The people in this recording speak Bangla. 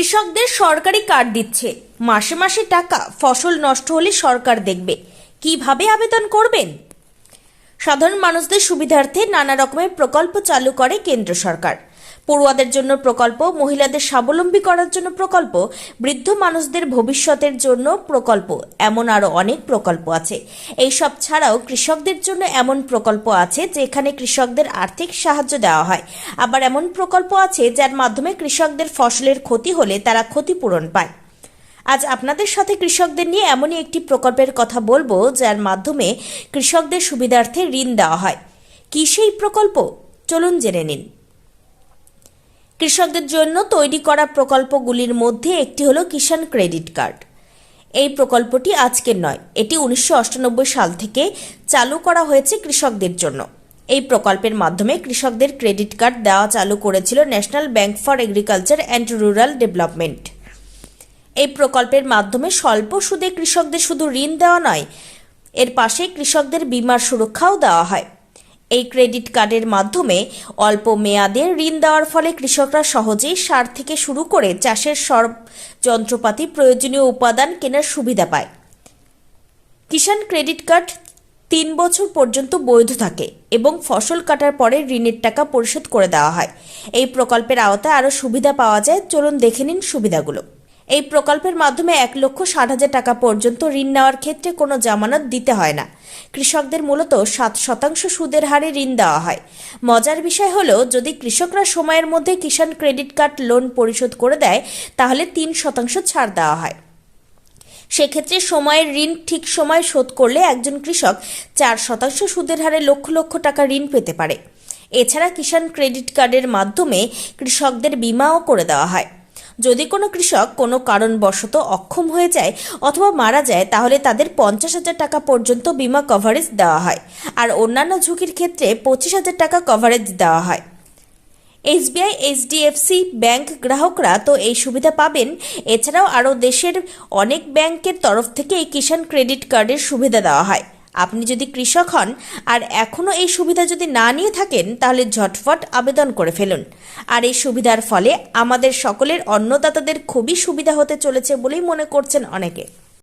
কৃষকদের সরকারি কার্ড দিচ্ছে। মাসে মাসে টাকা ফসল নষ্ট হলে সরকার দেখবে। কীভাবে আবেদন করবেন? সাধারণ মানুষদের সুবিধার্থে নানা রকমের প্রকল্প চালু করে কেন্দ্র সরকার। পড়ুয়াদের জন্য প্রকল্প, মহিলাদের স্বাবলম্বী করার জন্য প্রকল্প, বৃদ্ধ মানুষদের ভবিষ্যতের জন্য প্রকল্প, এমন আরও অনেক প্রকল্প আছে। এইসব ছাড়াও কৃষকদের জন্য এমন প্রকল্প আছে যেখানে কৃষকদের আর্থিক সাহায্য দেওয়া হয়। আবার এমন প্রকল্প আছে যার মাধ্যমে কৃষকদের ফসলের ক্ষতি হলে তারা ক্ষতিপূরণ পায়। আজ আপনাদের সাথে কৃষকদের নিয়ে এমনই একটি প্রকল্পের কথা বলব, যার মাধ্যমে কৃষকদের সুবিধার্থে ঋণ দেওয়া হয়। কি সেই প্রকল্প? চলুন জেনে নিন। কৃষকদের জন্য তৈরি করা প্রকল্পগুলির মধ্যে একটি হলো কিষাণ ক্রেডিট কার্ড। এই প্রকল্পটি আজকের নয়, এটি উনিশশো সাল থেকে চালু করা হয়েছে কৃষকদের জন্য। এই প্রকল্পের মাধ্যমে কৃষকদের ক্রেডিট কার্ড দেওয়া চালু করেছিল national bank for agriculture and rural development. এই প্রকল্পের মাধ্যমে স্বল্প সুদে কৃষকদের শুধু ঋণ দেওয়া নয়, এর পাশে কৃষকদের বীমার সুরক্ষাও দেওয়া হয়। এই ক্রেডিট কার্ডের মাধ্যমে অল্প মেয়াদে ঋণ দেওয়ার ফলে কৃষকরা সহজেই সার থেকে শুরু করে চাষের সব যন্ত্রপাতি প্রয়োজনীয় উপাদান কেনার সুবিধা পায়। কিষাণ ক্রেডিট কার্ড তিন বছর পর্যন্ত বৈধ থাকে এবং ফসল কাটার পরে ঋণের টাকা পরিশোধ করে দেওয়া হয়। এই প্রকল্পের আওতায় আরও সুবিধা পাওয়া যায়। চলুন দেখে নিন সুবিধাগুলো। এই প্রকল্পের মাধ্যমে এক লক্ষ ষাট হাজার টাকা পর্যন্ত ঋণ নেওয়ার ক্ষেত্রে কোনো জামানত দিতে হয় না। কৃষকদের মূলত সাত শতাংশ সুদের হারে ঋণ দেওয়া হয়। মজার বিষয় হলো, যদি কৃষকরা সময়ের মধ্যে কিষাণ ক্রেডিট কার্ড লোন পরিশোধ করে দেয়, তাহলে তিন শতাংশ ছাড় দেওয়া হয়। সেক্ষেত্রে সময়ের ঋণ ঠিক সময় শোধ করলে একজন কৃষক চার শতাংশ সুদের হারে লক্ষ লক্ষ টাকা ঋণ পেতে পারে। এছাড়া কিষাণ ক্রেডিট কার্ডের মাধ্যমে কৃষকদের বিমাও করে দেওয়া হয়। যদি কোনো কৃষক কোনো কারণবশত অক্ষম হয়ে যায় অথবা মারা যায়, তাহলে তাদের পঞ্চাশ হাজার টাকা পর্যন্ত বিমা কভারেজ দেওয়া হয় আর অন্যান্য ঝুঁকির ক্ষেত্রে পঁচিশ হাজার টাকা কভারেজ দেওয়া হয়। এসবিআই এইচডিএফসি ব্যাংক গ্রাহকরা তো এই সুবিধা পাবেন। এছাড়াও আরও দেশের অনেক ব্যাংকের তরফ থেকে এই কিষাণ ক্রেডিট কার্ডের সুবিধা দেওয়া হয়। আপনি যদি কৃষক হন আর এখনও এই সুবিধা যদি না নিয়ে থাকেন, তাহলে ঝটফট আবেদন করে ফেলুন। আর এই সুবিধার ফলে আমাদের সকলের অন্নদাতাদের খুবই সুবিধা হতে চলেছে বলেই মনে করছেন অনেকে।